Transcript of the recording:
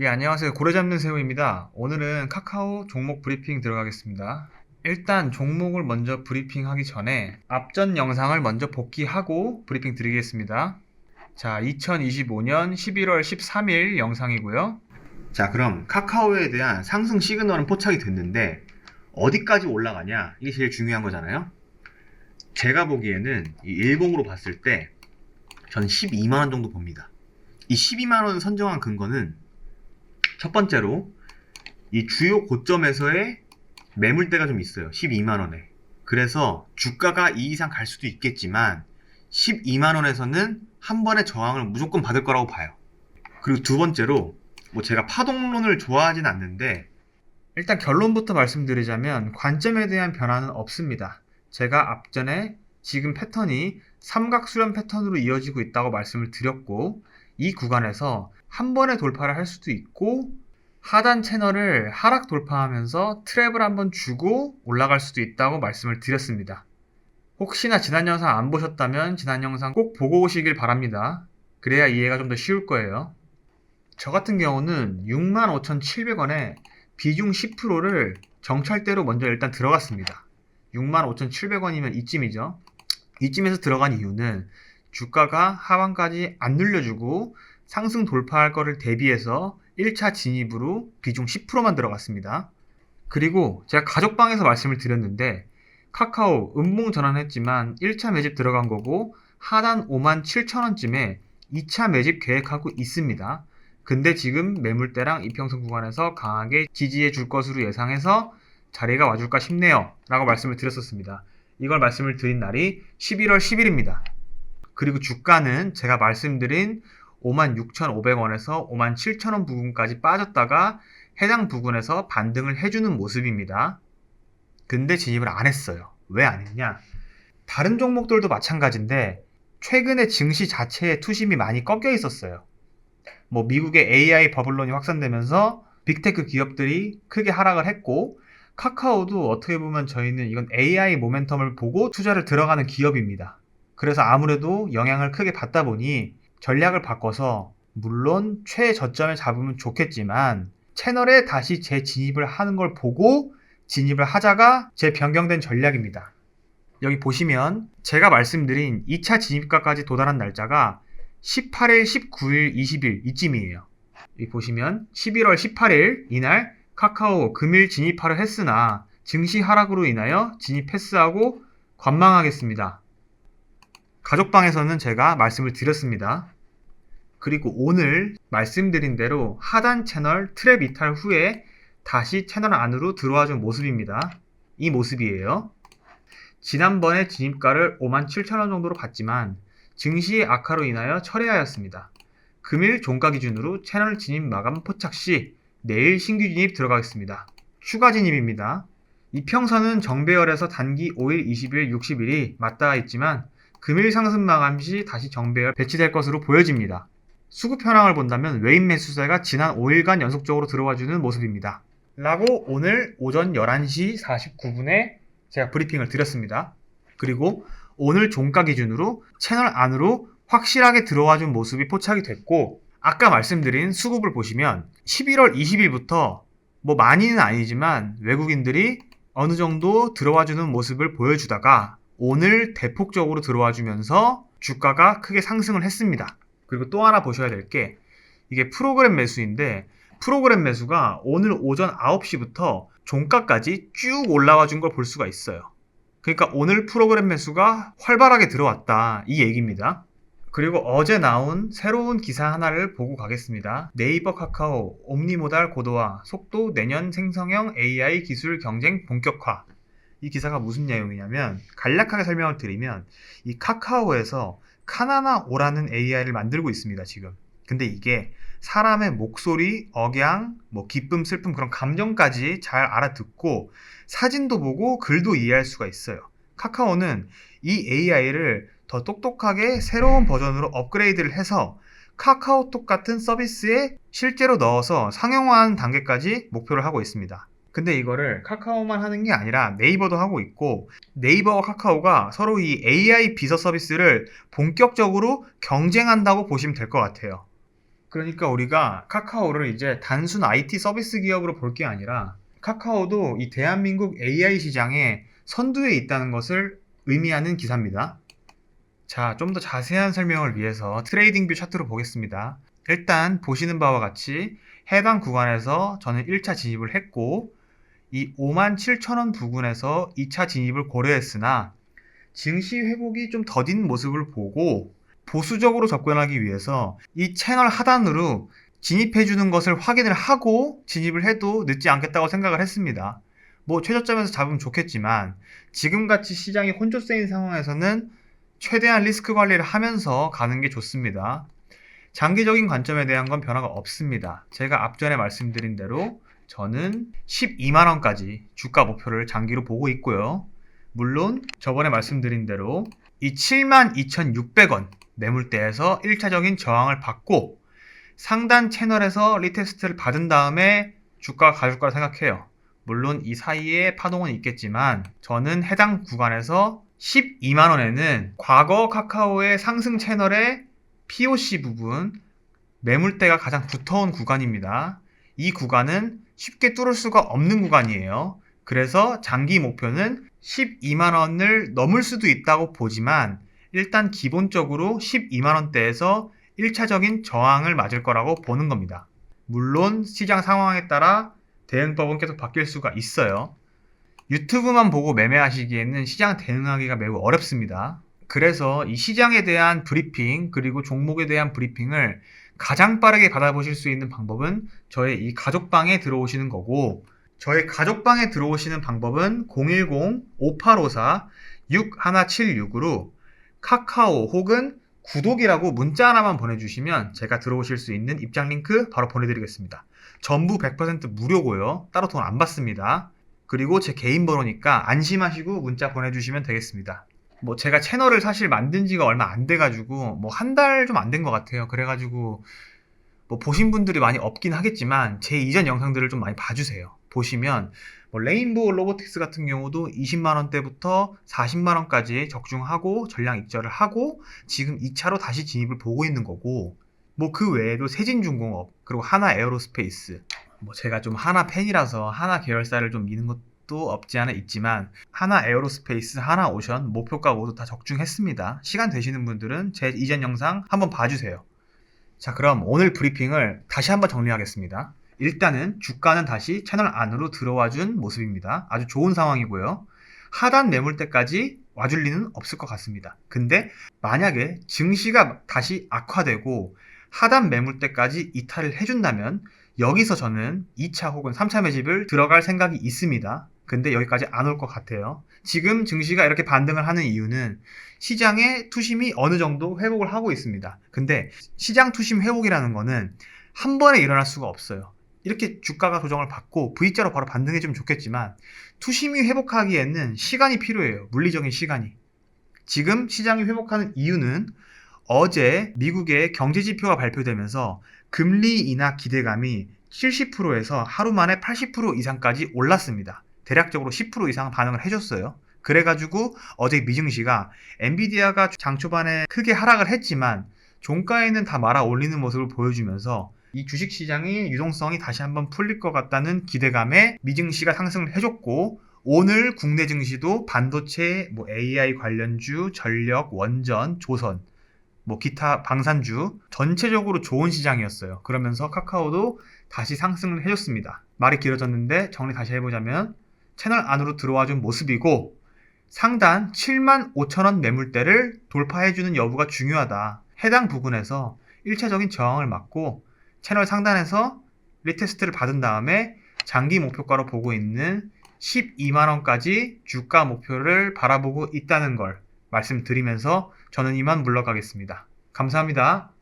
예, 안녕하세요. 고래 잡는 새우입니다. 오늘은 카카오 종목 브리핑 들어가겠습니다. 일단 종목을 먼저 브리핑 하기 전에 앞전 영상을 먼저 복귀하고 브리핑 드리겠습니다. 자, 2025년 11월 13일 영상이고요. 자, 그럼 카카오에 대한 상승 시그널은 포착이 됐는데 어디까지 올라가냐? 이게 제일 중요한 거잖아요. 제가 보기에는 이 일봉으로 봤을 때 저는 12만 원 정도 봅니다. 이 12만 원 선정한 근거는 첫 번째로 이 주요 고점에서의 매물대가 좀 있어요. 12만 원에. 그래서 주가가 이 이상 갈 수도 있겠지만 12만 원에서는 한 번의 저항을 무조건 받을 거라고 봐요. 그리고 두 번째로 뭐 제가 파동론을 좋아하진 않는데 일단 결론부터 말씀드리자면 관점에 대한 변화는 없습니다. 제가 앞전에 지금 패턴이 삼각수렴 패턴으로 이어지고 있다고 말씀을 드렸고 이 구간에서 한 번에 돌파를 할 수도 있고 하단 채널을 하락 돌파하면서 트랩을 한번 주고 올라갈 수도 있다고 말씀을 드렸습니다. 혹시나 지난 영상 안 보셨다면 지난 영상 꼭 보고 오시길 바랍니다. 그래야 이해가 좀 더 쉬울 거예요. 저 같은 경우는 65,700원에 비중 10%를 정찰대로 먼저 일단 들어갔습니다. 65,700원이면 이쯤이죠. 이쯤에서 들어간 이유는 주가가 하반까지 안 늘려주고 상승 돌파할 거를 대비해서 1차 진입으로 비중 10%만 들어갔습니다. 그리고 제가 가족방에서 말씀을 드렸는데 카카오 음봉 전환했지만 1차 매집 들어간 거고 하단 5만 7천원쯤에 2차 매집 계획하고 있습니다. 근데 지금 매물대랑 이평선 구간에서 강하게 지지해 줄 것으로 예상해서 자리가 와줄까 싶네요. 라고 말씀을 드렸었습니다. 이걸 말씀을 드린 날이 11월 10일입니다. 그리고 주가는 제가 말씀드린 56,500원에서 57,000원 부근까지 빠졌다가 해당 부근에서 반등을 해주는 모습입니다. 근데 진입을 안 했어요. 왜 안 했냐? 다른 종목들도 마찬가지인데 최근에 증시 자체의 투심이 많이 꺾여 있었어요. 뭐 미국의 AI 버블론이 확산되면서 빅테크 기업들이 크게 하락을 했고 카카오도 어떻게 보면 저희는 이건 AI 모멘텀을 보고 투자를 들어가는 기업입니다. 그래서 아무래도 영향을 크게 받다 보니 전략을 바꿔서 물론 최저점에 잡으면 좋겠지만 채널에 다시 재진입을 하는 걸 보고 진입을 하자가 제 변경된 전략입니다. 여기 보시면 제가 말씀드린 2차 진입가까지 도달한 날짜가 18일, 19일, 20일 이쯤이에요. 여기 보시면 11월 18일 이날 카카오 금일 진입하려 했으나 증시 하락으로 인하여 진입 패스하고 관망하겠습니다. 가족방에서는 제가 말씀을 드렸습니다. 그리고 오늘 말씀드린 대로 하단 채널 트랩 이탈 후에 다시 채널 안으로 들어와 준 모습입니다. 이 모습이에요. 지난번에 진입가를 57,000원 정도로 봤지만 증시의 악화로 인하여 철회하였습니다. 금일 종가 기준으로 채널 진입 마감 포착 시 내일 신규 진입 들어가겠습니다. 추가 진입입니다. 이평선은 정배열에서 단기 5일, 20일, 60일이 맞닿아 있지만 금일 상승 마감 시 다시 정배열 배치될 것으로 보여집니다. 수급 현황을 본다면 외인 매수세가 지난 5일간 연속적으로 들어와주는 모습입니다. 라고 오늘 오전 11시 49분에 제가 브리핑을 드렸습니다. 그리고 오늘 종가 기준으로 채널 안으로 확실하게 들어와준 모습이 포착이 됐고 아까 말씀드린 수급을 보시면 11월 20일부터 뭐 많이는 아니지만 외국인들이 어느 정도 들어와주는 모습을 보여주다가 오늘 대폭적으로 들어와 주면서 주가가 크게 상승을 했습니다. 그리고 또 하나 보셔야 될 게 이게 프로그램 매수인데 프로그램 매수가 오늘 오전 9시부터 종가까지 쭉 올라와 준 걸 볼 수가 있어요. 그러니까 오늘 프로그램 매수가 활발하게 들어왔다 이 얘기입니다. 그리고 어제 나온 새로운 기사 하나를 보고 가겠습니다. 네이버 카카오 옴니모달 고도화 속도 내년 생성형 AI 기술 경쟁 본격화 이 기사가 무슨 내용이냐면 간략하게 설명을 드리면 이 카카오에서 카나나 오라는 AI를 만들고 있습니다 지금 근데 이게 사람의 목소리, 억양, 뭐 기쁨, 슬픔 그런 감정까지 잘 알아듣고 사진도 보고 글도 이해할 수가 있어요 카카오는 이 AI를 더 똑똑하게 새로운 버전으로 업그레이드를 해서 카카오톡 같은 서비스에 실제로 넣어서 상용화하는 단계까지 목표를 하고 있습니다. 근데 이거를 카카오만 하는 게 아니라 네이버도 하고 있고 네이버와 카카오가 서로 이 AI 비서 서비스를 본격적으로 경쟁한다고 보시면 될 것 같아요. 그러니까 우리가 카카오를 이제 단순 IT 서비스 기업으로 볼 게 아니라 카카오도 이 대한민국 AI 시장에 선두에 있다는 것을 의미하는 기사입니다. 자, 좀 더 자세한 설명을 위해서 트레이딩 뷰 차트로 보겠습니다. 일단 보시는 바와 같이 해당 구간에서 저는 1차 진입을 했고 이 57,000원 부근에서 2차 진입을 고려했으나 증시 회복이 좀 더딘 모습을 보고 보수적으로 접근하기 위해서 이 채널 하단으로 진입해 주는 것을 확인을 하고 진입을 해도 늦지 않겠다고 생각을 했습니다. 뭐 최저점에서 잡으면 좋겠지만 지금같이 시장이 혼조세인 상황에서는 최대한 리스크 관리를 하면서 가는 게 좋습니다. 장기적인 관점에 대한 건 변화가 없습니다. 제가 앞전에 말씀드린 대로 저는 12만원까지 주가 목표를 장기로 보고 있고요. 물론 저번에 말씀드린 대로 이 72,600원 매물대에서 1차적인 저항을 받고 상단 채널에서 리테스트를 받은 다음에 주가가 가줄 거라 생각해요. 물론 이 사이에 파동은 있겠지만 저는 해당 구간에서 12만원에는 과거 카카오의 상승 채널의 POC 부분 매물대가 가장 두터운 구간입니다. 이 구간은 쉽게 뚫을 수가 없는 구간이에요. 그래서 장기 목표는 12만원을 넘을 수도 있다고 보지만 일단 기본적으로 12만원대에서 1차적인 저항을 맞을 거라고 보는 겁니다. 물론 시장 상황에 따라 대응법은 계속 바뀔 수가 있어요. 유튜브만 보고 매매하시기에는 시장 대응하기가 매우 어렵습니다. 그래서 이 시장에 대한 브리핑 그리고 종목에 대한 브리핑을 가장 빠르게 받아보실 수 있는 방법은 저의 이 가족방에 들어오시는 거고 저의 가족방에 들어오시는 방법은 010-5854-6176으로 카카오 혹은 구독이라고 문자 하나만 보내주시면 제가 들어오실 수 있는 입장 링크 바로 보내드리겠습니다. 전부 100% 무료고요. 따로 돈 안 받습니다. 그리고 제 개인 번호니까 안심하시고 문자 보내주시면 되겠습니다. 뭐 제가 채널을 사실 만든 지가 얼마 안 돼가지고 뭐 한 달 좀 안 된 것 같아요. 그래가지고 뭐 보신 분들이 많이 없긴 하겠지만 제 이전 영상들을 좀 많이 봐주세요. 보시면 뭐 레인보우 로보틱스 같은 경우도 20만 원대부터 40만 원까지 적중하고 전량 입절을 하고 지금 2차로 다시 진입을 보고 있는 거고 뭐 그 외에도 세진중공업 그리고 하나 에어로스페이스 뭐 제가 좀 하나 팬이라서 하나 계열사를 좀 미는 것도 없지 않아 있지만 하나 에어로스페이스, 하나 오션 목표가 모두 다 적중했습니다. 시간 되시는 분들은 제 이전 영상 한번 봐주세요. 자 그럼 오늘 브리핑을 다시 한번 정리하겠습니다. 일단은 주가는 다시 채널 안으로 들어와 준 모습입니다. 아주 좋은 상황이고요. 하단 매물대까지 와줄 리는 없을 것 같습니다. 근데 만약에 증시가 다시 악화되고 하단 매물대까지 이탈을 해준다면 여기서 저는 2차 혹은 3차 매집을 들어갈 생각이 있습니다. 근데 여기까지 안 올 것 같아요. 지금 증시가 이렇게 반등을 하는 이유는 시장의 투심이 어느 정도 회복을 하고 있습니다. 근데 시장 투심 회복이라는 거는 한 번에 일어날 수가 없어요. 이렇게 주가가 조정을 받고 V자로 바로 반등해주면 좋겠지만 투심이 회복하기에는 시간이 필요해요. 물리적인 시간이. 지금 시장이 회복하는 이유는 어제 미국의 경제 지표가 발표되면서 금리 인하 기대감이 70%에서 하루 만에 80% 이상까지 올랐습니다. 대략적으로 10% 이상 반응을 해줬어요. 그래가지고 어제 미증시가 엔비디아가 장 초반에 크게 하락을 했지만 종가에는 다 말아 올리는 모습을 보여주면서 이 주식 시장의 유동성이 다시 한번 풀릴 것 같다는 기대감에 미증시가 상승을 해줬고 오늘 국내 증시도 반도체, 뭐 AI 관련주, 전력, 원전, 조선, 뭐 기타 방산주 전체적으로 좋은 시장이었어요. 그러면서 카카오도 다시 상승을 해줬습니다. 말이 길어졌는데 정리 다시 해보자면 채널 안으로 들어와준 모습이고 상단 7만 5천원 매물대를 돌파해주는 여부가 중요하다. 해당 부분에서 1차적인 저항을 막고 채널 상단에서 리테스트를 받은 다음에 장기 목표가로 보고 있는 12만원까지 주가 목표를 바라보고 있다는 걸 말씀드리면서 저는 이만 물러가겠습니다. 감사합니다.